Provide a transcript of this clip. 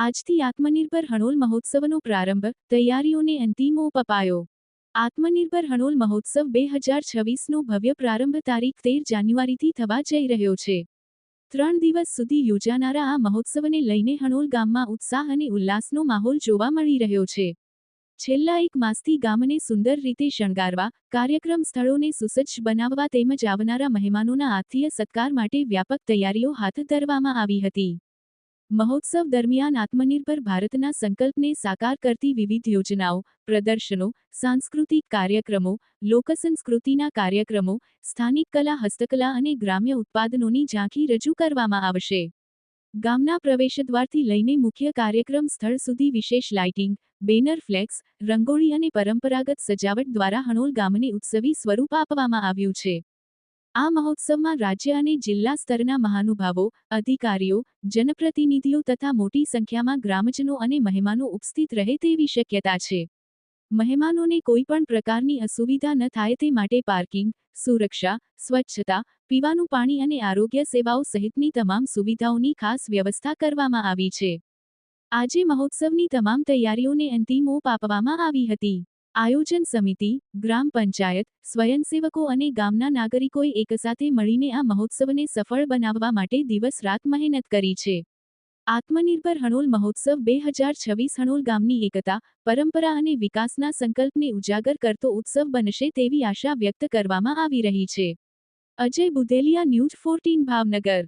આજથી આત્મનિર્ભર હણોલ મહોત્સવનો પ્રારંભ, તૈયારીઓને અંતિમો અપાયો આત્મનિર્ભર હણોલ મહોત્સવ બે હજાર છવ્વીસનો ભવ્ય પ્રારંભ તારીખ તેર જાન્યુઆરીથી થવા જઈ રહ્યો છે. ત્રણ દિવસ સુધી યોજાનારા આ મહોત્સવને લઈને હણોલ ગામમાં ઉત્સાહ અને ઉલ્લાસનો માહોલ જોવા મળી રહ્યો છે. છેલ્લા એક માસથી ગામને સુંદર રીતે શણગારવા, કાર્યક્રમ સ્થળોને સુસજ્જ બનાવવા તેમજ આવનારા મહેમાનોના આતિથ્ય સત્કાર માટે વ્યાપક તૈયારીઓ હાથ ધરવામાં આવી હતી. મહોત્સવ દરમિયાન આત્મનિર્ભર ભારતના સંકલ્પને સાકાર કરતી વિવિધ યોજનાઓ, પ્રદર્શનો, સાંસ્કૃતિક કાર્યક્રમો, લોકસંસ્કૃતિના કાર્યક્રમો, સ્થાનિક કલા, હસ્તકલા અને ગ્રામ્ય ઉત્પાદનોની ઝાંખી રજૂ કરવામાં આવશે. ગામના પ્રવેશદ્વારથી લઈને મુખ્ય કાર્યક્રમ સ્થળ સુધી વિશેષ લાઇટિંગ, બેનર ફ્લેક્સ, રંગોળી અને પરંપરાગત સજાવટ દ્વારા હણોલ ગામને ઉત્સવી સ્વરૂપ આપવામાં આવ્યું છે. આ મહોત્સવમાં રાજ્ય અને જિલ્લા સ્તરના મહાનુભાવો, અધિકારીઓ, જનપ્રતિનિધિઓ તથા મોટી સંખ્યામાં ગ્રામજનો અને મહેમાનો ઉપસ્થિત રહે તેવી શક્યતા છે. મહેમાનોને કોઈ પણ પ્રકારની અસુવિધા ન થાય તે માટે પાર્કિંગ, સુરક્ષા, સ્વચ્છતા, પીવાનું પાણી અને આરોગ્ય સેવાઓ સહિતની તમામ સુવિધાઓની ખાસ વ્યવસ્થા કરવામાં આવી છે. આજે મહોત્સવની તમામ તૈયારીઓને અંતિમ ઓપ આપવામાં આવી હતી. આયોજન સમિતિ, ગ્રામ પંચાયત, સ્વયંસેવકો અને ગામના નાગરિકોએ એકસાથે મળીને આ મહોત્સવને સફળ બનાવવા માટે દિવસ રાત મહેનત કરી છે. આત્મનિર્ભર હણોલ મહોત્સવ બે હજાર છવ્વીસ હણોલ ગામની એકતા, પરંપરા અને વિકાસના સંકલ્પને ઉજાગર કરતો ઉત્સવ બનશે તેવી આશા વ્યક્ત કરવામાં આવી રહી છે. Ajay Budheliya news fourteen Bhavnagar.